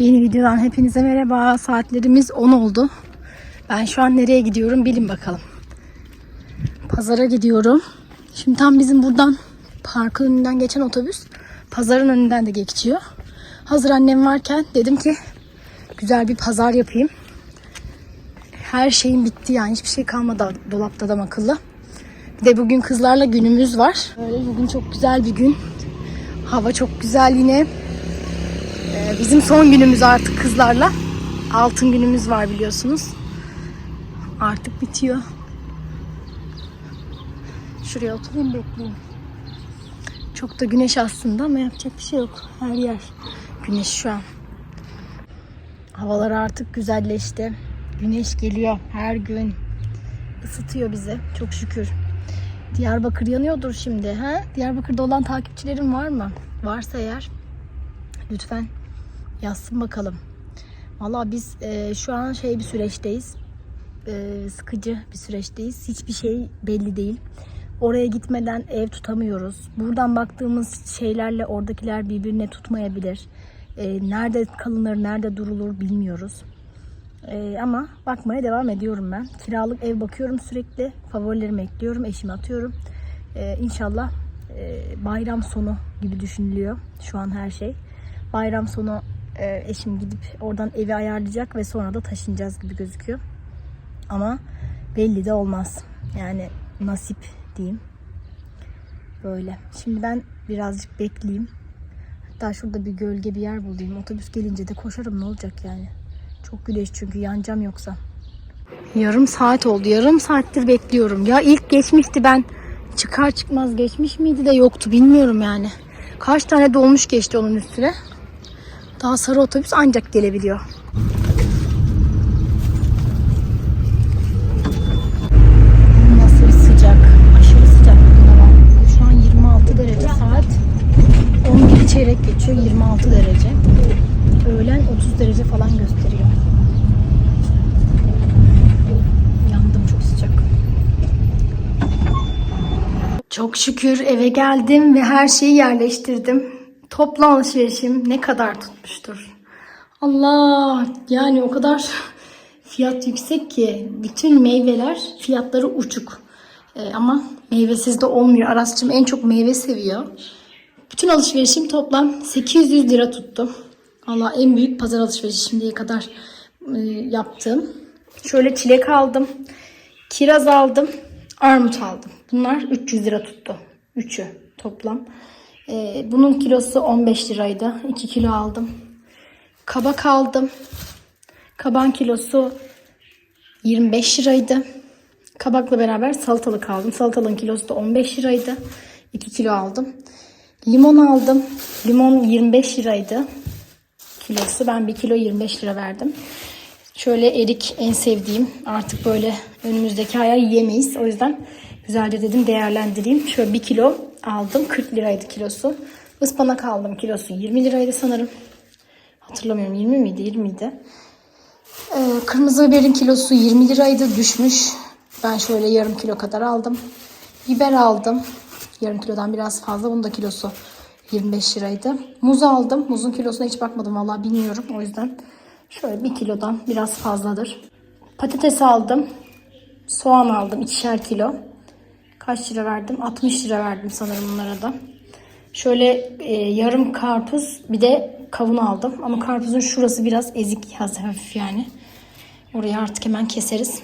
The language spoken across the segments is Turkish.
Yeni videodan hepinize merhaba. Saatlerimiz 10 oldu. Ben şu an nereye gidiyorum bilin bakalım. Pazara gidiyorum. Şimdi tam bizim buradan parkın önünden geçen otobüs pazarın önünden de geçiyor. Hazır annem varken dedim ki güzel bir pazar yapayım. Her şeyim bitti yani hiçbir şey kalmadı dolapta da akıllı. Bir de bugün kızlarla günümüz var. Böyle bugün çok güzel bir gün. Hava çok güzel yine. Bizim son günümüz artık kızlarla. Altın günümüz var biliyorsunuz. Artık bitiyor. Şuraya oturayım bekleyeyim. Çok da güneş aslında ama yapacak bir şey yok. Her yer güneş şu an. Havalar artık güzelleşti. Güneş geliyor her gün. Isıtıyor bizi çok şükür. Diyarbakır yanıyordur şimdi. Ha? Diyarbakır'da olan takipçilerim var mı? Varsa eğer lütfen yazsın bakalım. Valla biz e, şu an şey bir süreçteyiz. E, sıkıcı bir süreçteyiz. Hiçbir şey belli değil. Oraya gitmeden ev tutamıyoruz. Buradan baktığımız şeylerle oradakiler birbirine tutmayabilir. E, nerede kalınır, nerede durulur bilmiyoruz. E, ama bakmaya devam ediyorum ben. Kiralık ev bakıyorum sürekli. Favorilerimi ekliyorum, eşime atıyorum. E, inşallah e, bayram sonu gibi düşünülüyor şu an her şey. Bayram sonu e, eşim gidip oradan evi ayarlayacak ve sonra da taşınacağız gibi gözüküyor. Ama belli de olmaz. Yani nasip diyeyim. Böyle. Şimdi ben birazcık bekleyeyim. Hatta şurada bir gölge bir yer bulayım. Otobüs gelince de koşarım ne olacak yani. Çok güneş çünkü yanacağım yoksa. Yarım saat oldu. Yarım saattir bekliyorum. Ya ilk geçmişti ben çıkar çıkmaz geçmiş miydi de yoktu bilmiyorum yani. Kaç tane dolmuş geçti onun üstüne. Daha sarı otobüs ancak gelebiliyor. Nasıl sıcak. Aşırı sıcak bugün hava. Şu an 26 derece saat. 11 çeyrek geçiyor 26 derece. Öğlen 30 derece falan gösteriyor. Yandım çok sıcak. Çok şükür eve geldim ve her şeyi yerleştirdim. Toplam alışverişim ne kadar tutmuştur? Allah yani o kadar fiyat yüksek ki bütün meyveler fiyatları uçuk. Ee, ama meyvesiz de olmuyor. Aras'cığım en çok meyve seviyor. Bütün alışverişim toplam 800 lira tuttu. Allah en büyük pazar alışverişi şimdiye kadar e, yaptığım. Şöyle çilek aldım. Kiraz aldım. Armut aldım. Bunlar 300 lira tuttu. Üçü toplam. Ee, bunun kilosu 15 liraydı. 2 kilo aldım. Kabak aldım. Kaban kilosu 25 liraydı. Kabakla beraber salatalık aldım. Salatalığın kilosu da 15 liraydı. 2 kilo aldım. Limon aldım. Limon 25 liraydı. Kilosu. Ben 1 kilo 25 lira verdim. Şöyle erik en sevdiğim. Artık böyle önümüzdeki aya yiyemeyiz. O yüzden güzelce dedim değerlendireyim. Şöyle 1 kilo aldım. 40 liraydı kilosu. Ispanak aldım. Kilosu 20 liraydı sanırım. Hatırlamıyorum 20 miydi 20 miydi. Ee, kırmızı biberin kilosu 20 liraydı düşmüş. Ben şöyle yarım kilo kadar aldım. Biber aldım. Yarım kilodan biraz fazla. Bunun da kilosu 25 liraydı. Muz aldım. Muzun kilosuna hiç bakmadım vallahi bilmiyorum. O yüzden şöyle bir kilodan biraz fazladır. Patates aldım. Soğan aldım. ikişer kilo. Kaç lira verdim? 60 lira verdim sanırım bunlara da. Şöyle e, yarım karpuz bir de kavun aldım. Ama karpuzun şurası biraz ezik hafif yani. Orayı artık hemen keseriz.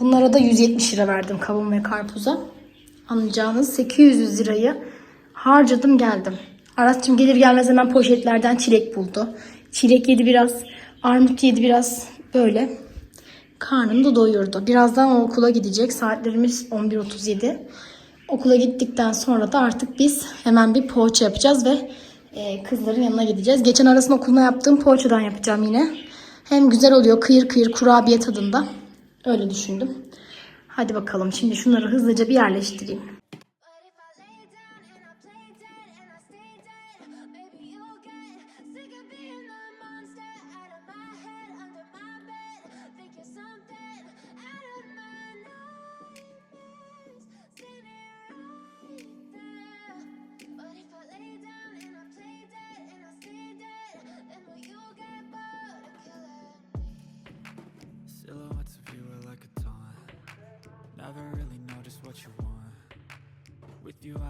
Bunlara da 170 lira verdim kavun ve karpuza. Anlayacağınız 800 lirayı harcadım geldim. Aratçım gelir gelmez hemen poşetlerden çilek buldu. Çilek yedi biraz, armut yedi biraz böyle. Karnını da doyurdu. Birazdan o okula gidecek. Saatlerimiz 11.37. Okula gittikten sonra da artık biz hemen bir poğaça yapacağız ve e, kızların yanına gideceğiz. Geçen arasında okuluna yaptığım poğaçadan yapacağım yine. Hem güzel oluyor kıyır kıyır kurabiye tadında. Öyle düşündüm. Hadi bakalım şimdi şunları hızlıca bir yerleştireyim.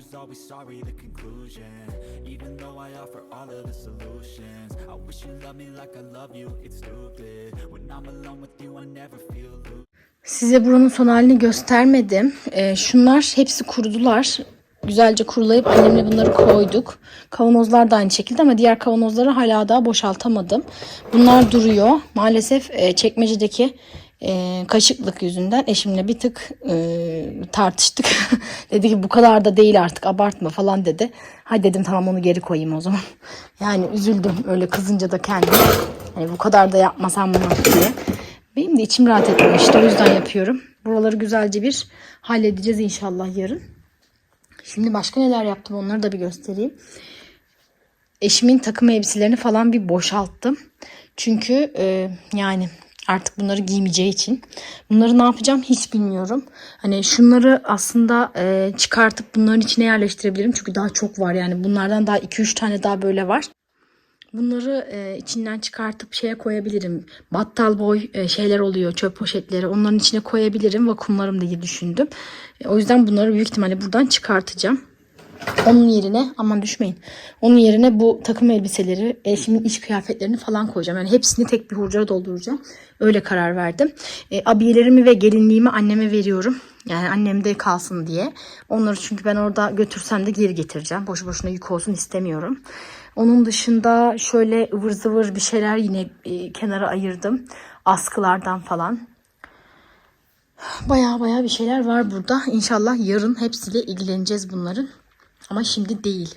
Who's always sorry, the conclusion. Even though I offer all of the solutions. I wish you loved me like I love you, it's stupid. When I'm alone with you, I never feel loose. Size buranın son halini göstermedim. Ee, şunlar hepsi kurudular. Güzelce kurulayıp annemle bunları koyduk. Kavanozlar da aynı şekilde ama diğer kavanozları hala daha boşaltamadım. Bunlar duruyor. Maalesef e, çekmecedeki e, kaşıklık yüzünden eşimle bir tık e, tartıştık. dedi ki bu kadar da değil artık abartma falan dedi. Hadi dedim tamam onu geri koyayım o zaman. Yani üzüldüm öyle kızınca da kendim. Hani bu kadar da yapmasam mı diye. Benim de içim rahat etmemişti. O yüzden yapıyorum. Buraları güzelce bir halledeceğiz inşallah yarın. Şimdi başka neler yaptım onları da bir göstereyim. eşimin takım elbiselerini falan bir boşalttım. Çünkü e, yani artık bunları giymeyeceği için. Bunları ne yapacağım hiç bilmiyorum. Hani şunları aslında e, çıkartıp bunların içine yerleştirebilirim. Çünkü daha çok var yani bunlardan daha 2-3 tane daha böyle var. Bunları e, içinden çıkartıp şeye koyabilirim. Battal boy e, şeyler oluyor, çöp poşetleri. Onların içine koyabilirim, vakumlarım diye düşündüm. E, o yüzden bunları büyük ihtimalle buradan çıkartacağım. Onun yerine aman düşmeyin. Onun yerine bu takım elbiseleri, eşimin iş kıyafetlerini falan koyacağım. Yani hepsini tek bir hurcaya dolduracağım. Öyle karar verdim. E, abiyelerimi ve gelinliğimi anneme veriyorum. Yani annemde kalsın diye. Onları çünkü ben orada götürsem de geri getireceğim. Boşu boşuna yük olsun istemiyorum. Onun dışında şöyle ıvır zıvır bir şeyler yine e, kenara ayırdım. Askılardan falan. Baya baya bir şeyler var burada. İnşallah yarın hepsiyle ilgileneceğiz bunların. Ama şimdi değil.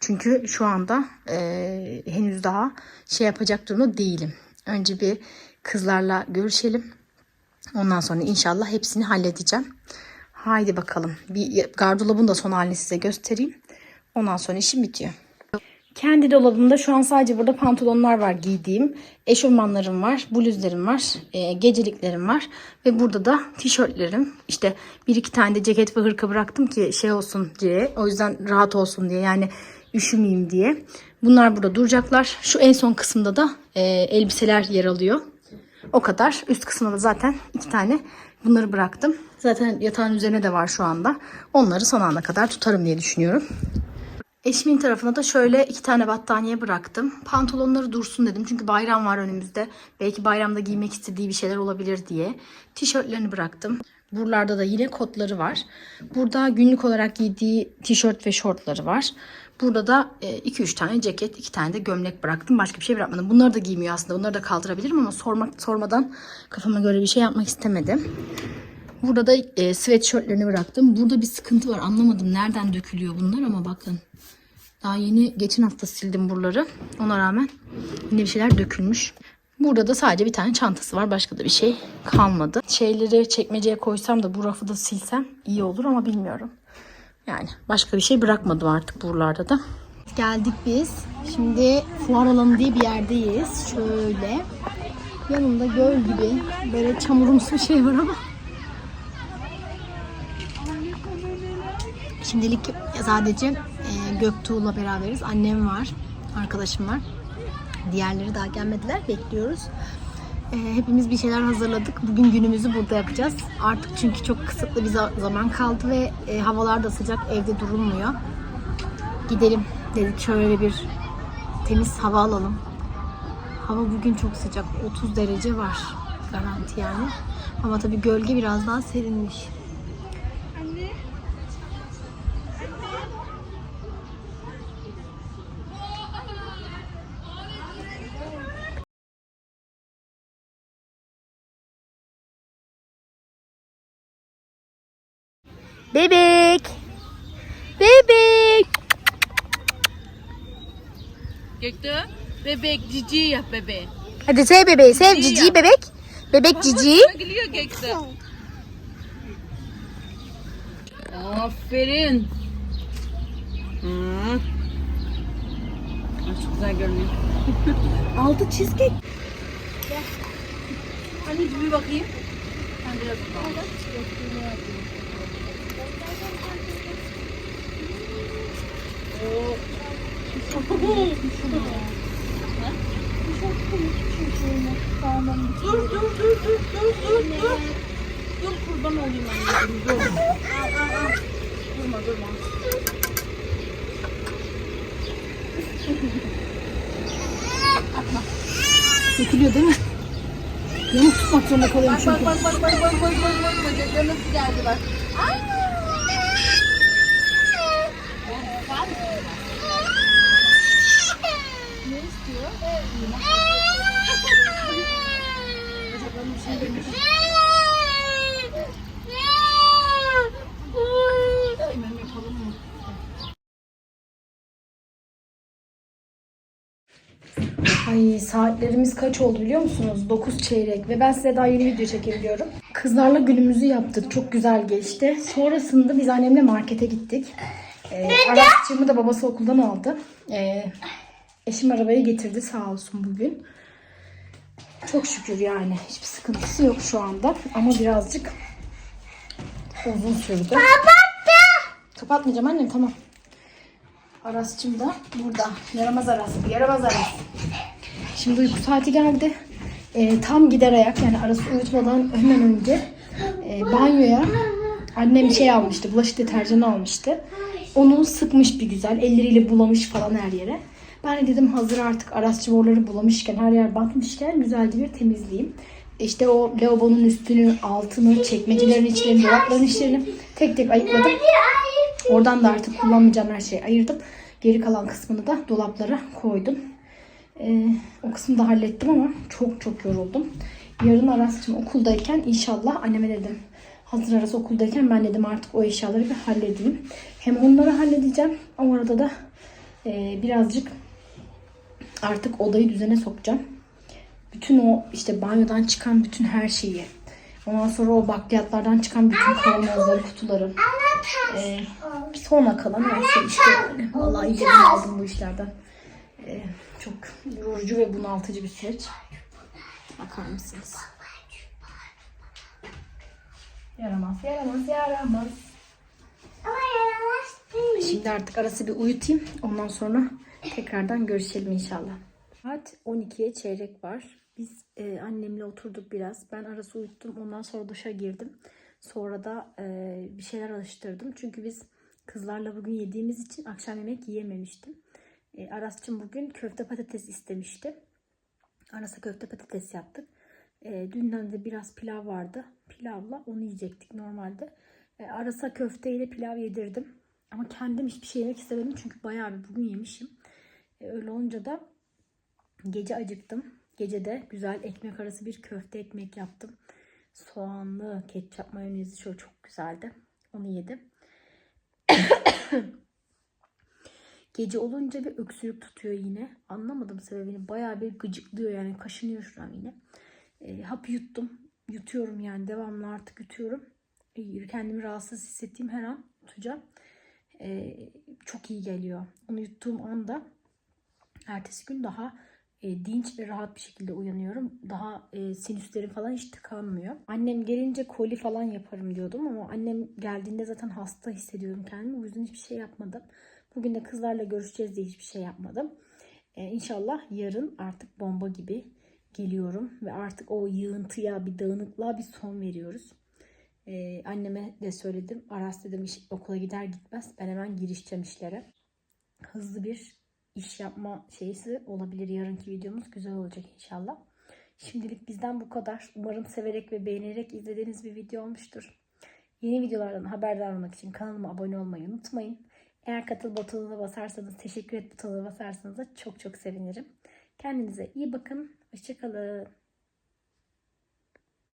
Çünkü şu anda e, henüz daha şey yapacak durumda değilim. Önce bir kızlarla görüşelim. Ondan sonra inşallah hepsini halledeceğim. Haydi bakalım. Bir gardırobun da son halini size göstereyim. Ondan sonra işim bitiyor. Kendi dolabımda şu an sadece burada pantolonlar var giydiğim. Eşofmanlarım var, bluzlarım var, e, geceliklerim var. Ve burada da tişörtlerim. İşte bir iki tane de ceket ve hırka bıraktım ki şey olsun diye. O yüzden rahat olsun diye yani üşümeyeyim diye. Bunlar burada duracaklar. Şu en son kısımda da e, elbiseler yer alıyor. O kadar. Üst kısmına da zaten iki tane bunları bıraktım. Zaten yatağın üzerine de var şu anda. Onları son ana kadar tutarım diye düşünüyorum. Eşimin tarafına da şöyle iki tane battaniye bıraktım. Pantolonları dursun dedim. Çünkü bayram var önümüzde. Belki bayramda giymek istediği bir şeyler olabilir diye. Tişörtlerini bıraktım. Buralarda da yine kotları var. Burada günlük olarak giydiği tişört ve şortları var. Burada da 2-3 tane ceket, 2 tane de gömlek bıraktım. Başka bir şey bırakmadım. Bunları da giymiyor aslında. Bunları da kaldırabilirim ama sormak sormadan kafama göre bir şey yapmak istemedim. Burada da e, sweatshirtlerini bıraktım. Burada bir sıkıntı var. Anlamadım nereden dökülüyor bunlar ama bakın. Daha yeni geçen hafta sildim buraları. Ona rağmen yine bir şeyler dökülmüş. Burada da sadece bir tane çantası var. Başka da bir şey kalmadı. Şeyleri çekmeceye koysam da bu rafı da silsem iyi olur ama bilmiyorum. Yani başka bir şey bırakmadım artık buralarda da. Geldik biz. Şimdi fuar alanı diye bir yerdeyiz. Şöyle. Yanında göl gibi böyle çamurumsu bir şey var ama Şimdilik sadece e, Göktuğ'la beraberiz. Annem var, arkadaşım var. Diğerleri daha gelmediler. Bekliyoruz. E, hepimiz bir şeyler hazırladık. Bugün günümüzü burada yapacağız. Artık çünkü çok kısıtlı bir za- zaman kaldı ve e, havalar da sıcak. Evde durulmuyor. Gidelim dedik şöyle bir temiz hava alalım. Hava bugün çok sıcak. 30 derece var. Garanti yani. Ama tabii gölge biraz daha serinmiş. Bebek. Bebek. Göktuğ, bebek cici yap bebeğe. Hadi sev bebeği. Sev Cici cici bebek. Bebek cici. Gülüyor Göktuğ. Aferin. Hmm. Çok güzel görünüyor. Altı cheesecake. Gel. Anneciğim bir bakayım. Ben biraz Dur dur dur dur dur dur dur. Dur kurban olayım anneciğim dur. Al al al. Durma durma. Dökülüyor değil mi? Yamuk tutmak zorunda kalıyorum Bak çünkü. bak bak bak bak bak bak bak bak Göktuğ nasıl geldi bak. Ay saatlerimiz kaç oldu biliyor musunuz? 9 çeyrek ve ben size daha yeni video çekebiliyorum. Kızlarla günümüzü yaptık. Çok güzel geçti. Sonrasında biz annemle markete gittik. Ee, Araççığımı da babası okuldan aldı. Ee, Eşim arabayı getirdi sağ olsun bugün. Çok şükür yani. Hiçbir sıkıntısı yok şu anda. Ama birazcık uzun sürdü. Kapattı. Kapatmayacağım annem tamam. Aras'cığım da burada. Yaramaz Aras. Yaramaz Aras. Şimdi uyku saati geldi. Ee, tam gider ayak yani Aras'ı uyutmadan hemen önce e, banyoya annem şey almıştı. Bulaşık deterjanı almıştı. Onu sıkmış bir güzel. Elleriyle bulamış falan her yere. Ben de dedim hazır artık Aras'cığım oraları bulamışken her yer batmışken güzelce bir temizleyeyim. İşte o lavabonun üstünü, altını, çekmecelerin içlerini, dolapların içlerini tek tek ayıkladım. Oradan da artık kullanmayacağım her şeyi ayırdım. Geri kalan kısmını da dolaplara koydum. Ee, o kısmı da hallettim ama çok çok yoruldum. Yarın Aras'cığım okuldayken inşallah anneme dedim. Hazır Aras okuldayken ben dedim artık o eşyaları bir halledeyim. Hem onları halledeceğim. O arada da e, birazcık artık odayı düzene sokacağım. Bütün o işte banyodan çıkan bütün her şeyi. Ondan sonra o bakliyatlardan çıkan bütün kavanozları, kutuları. Ee, sona kalan her şey işte. Vallahi iyice aldım bu işlerden. Ee, çok yorucu ve bunaltıcı bir süreç. Bakar mısınız? Yaramaz, yaramaz, yaramaz. Şimdi artık arası bir uyutayım. Ondan sonra tekrardan görüşelim inşallah. Saat 12'ye çeyrek var. Biz e, annemle oturduk biraz. Ben arası uyuttum. Ondan sonra duşa girdim. Sonra da e, bir şeyler alıştırdım. Çünkü biz kızlarla bugün yediğimiz için akşam yemek yiyememiştim. E, Aras'cığım bugün köfte patates istemişti. Aras'a köfte patates yaptık. E, dünden de biraz pilav vardı. Pilavla onu yiyecektik normalde. E, Aras'a köfteyle pilav yedirdim. Ama kendim hiçbir şey yemek istemedim. Çünkü bayağı bir bugün yemişim. E, öyle olunca da gece acıktım. Gece de güzel ekmek arası bir köfte ekmek yaptım. Soğanlı, ketçap, mayonezli şöyle çok güzeldi. Onu yedim. Gece olunca bir öksürük tutuyor yine. Anlamadım sebebini. Bayağı bir gıcıklıyor yani kaşınıyor şuram yine. E, hap yuttum. Yutuyorum yani devamlı artık yutuyorum. E, kendimi rahatsız hissettiğim her an tutacağım. E, çok iyi geliyor. Onu yuttuğum anda ertesi gün daha e, dinç ve rahat bir şekilde uyanıyorum. Daha e, sinüslerim falan hiç tıkanmıyor. Annem gelince koli falan yaparım diyordum ama annem geldiğinde zaten hasta hissediyordum kendimi. O yüzden hiçbir şey yapmadım. Bugün de kızlarla görüşeceğiz diye hiçbir şey yapmadım. E, inşallah yarın artık bomba gibi geliyorum ve artık o yığıntıya bir dağınıklığa bir son veriyoruz. E, anneme de söyledim. Aras dedim okula gider gitmez ben hemen girişeceğim işlere. Hızlı bir iş yapma şeysi olabilir. Yarınki videomuz güzel olacak inşallah. Şimdilik bizden bu kadar. Umarım severek ve beğenerek izlediğiniz bir video olmuştur. Yeni videolardan haberdar olmak için kanalıma abone olmayı unutmayın. Eğer katıl butonuna basarsanız, teşekkür et butonuna basarsanız da çok çok sevinirim. Kendinize iyi bakın. Hoşçakalın.